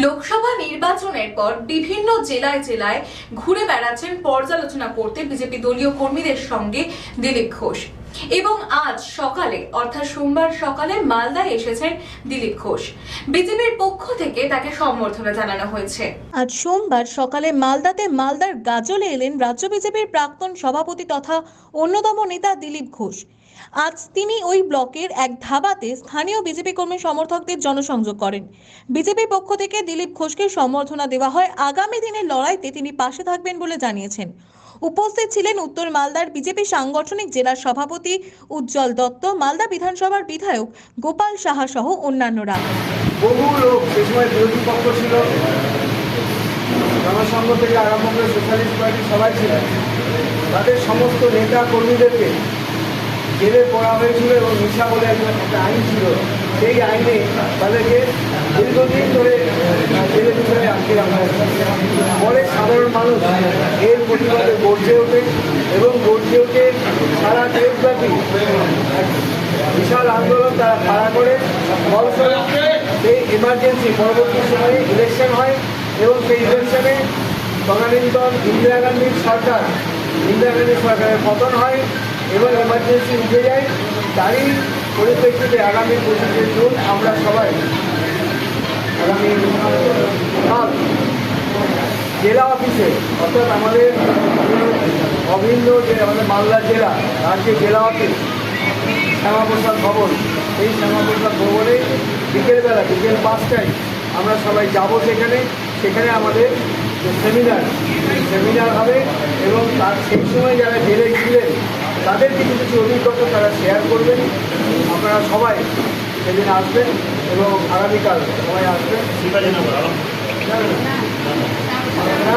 লোকসভা নির্বাচনের পর বিভিন্ন জেলায় জেলায় ঘুরে বেড়াচ্ছেন পর্যালোচনা করতে বিজেপি দলীয় কর্মীদের সঙ্গে দিলীপ ঘোষ। এবং আজ সকালে, অর্থাৎ সোমবার সকালে মালদায় এসেছেন দিলীপ ঘোষ। বিজেপির পক্ষ থেকে তাকে সম্বর্ধনা জানানো হয়েছে। আজ সোমবার সকালে মালদাতে মালদার গাজলে এলেন রাজ্য বিজেপির প্রাক্তন সভাপতি তথা অন্যতম নেতা দিলীপ ঘোষ। আজ তিনি ওই ব্লকের এক ধাবাতে স্থানীয় বিজেপি কর্মী সমর্থকদের জনসংযোগ করেন। বিজেপির পক্ষ থেকে দিলীপ ঘোষকে সম্বর্ধনা দেওয়া হয়। আগামী দিনের লড়াইতে তিনি পাশে থাকবেন বলে জানিয়েছেন। উপস্থিত ছিলেন উত্তর মালদার বিজেপি সাংগঠনিক জেলার সভাপতি উজ্জ্বল দত্ত, মালদা বিধানসভার বিধায়ক গোপাল সাহা সহ অন্যান্যরা। বহু লোক সে সময় বিরোধী পক্ষ ছিল। জনসংঘ থেকে আরম্ভ করে সোশ্যালিস্ট পার্টি সবাই ছিলেন তাদের সমস্ত নেতা কর্মীদেরকে জেলে পড়া হয়েছিল এবং নিশা বলে একটা আইন ছিল। সেই আইনে তাদেরকে দীর্ঘদিন ধরে জেলের ভিতরে আটকে রাখা হয়েছে। মানুষ এর প্রতিবাদে গর্জে ওঠে এবং গর্জে ওঠে সারা দেশব্যাপী। বিশাল আন্দোলন তারা খাড়া করে। ফলস্বরূপ সেই এমার্জেন্সি পরবর্তী সময়ে ইলেকশন হয় এবং সেই ইলেকশনে তদানীন্তন ইন্দিরা গান্ধীর সরকার, ইন্দিরা গান্ধীর সরকারের পতন হয় এবং এমার্জেন্সি উঠে যায়। তারই পরিপ্রেক্ষিতে আগামী পঁচিশে জুন আমরা সবাই আগামী জেলা অফিসে অর্থাৎ আমাদের অভিন্ন যে আমাদের মালদা জেলা যে জেলা অফিস শ্যামাপ্রসাদ ভবন এই শ্যামাপ্রসাদ ভবনে বিকেলবেলা, বিকেল পাঁচটায় আমরা সবাই যাব সেখানে। সেখানে আমাদের সেমিনার সেমিনার হবে এবং তার সেই সময় যারা জেলে ছিলেন তাদের কিছু কিছু অভিজ্ঞতা তারা শেয়ার করবেন। আপনারা সবাই সেদিন আসবেন এবং আগামীকাল সবাই আসবেন।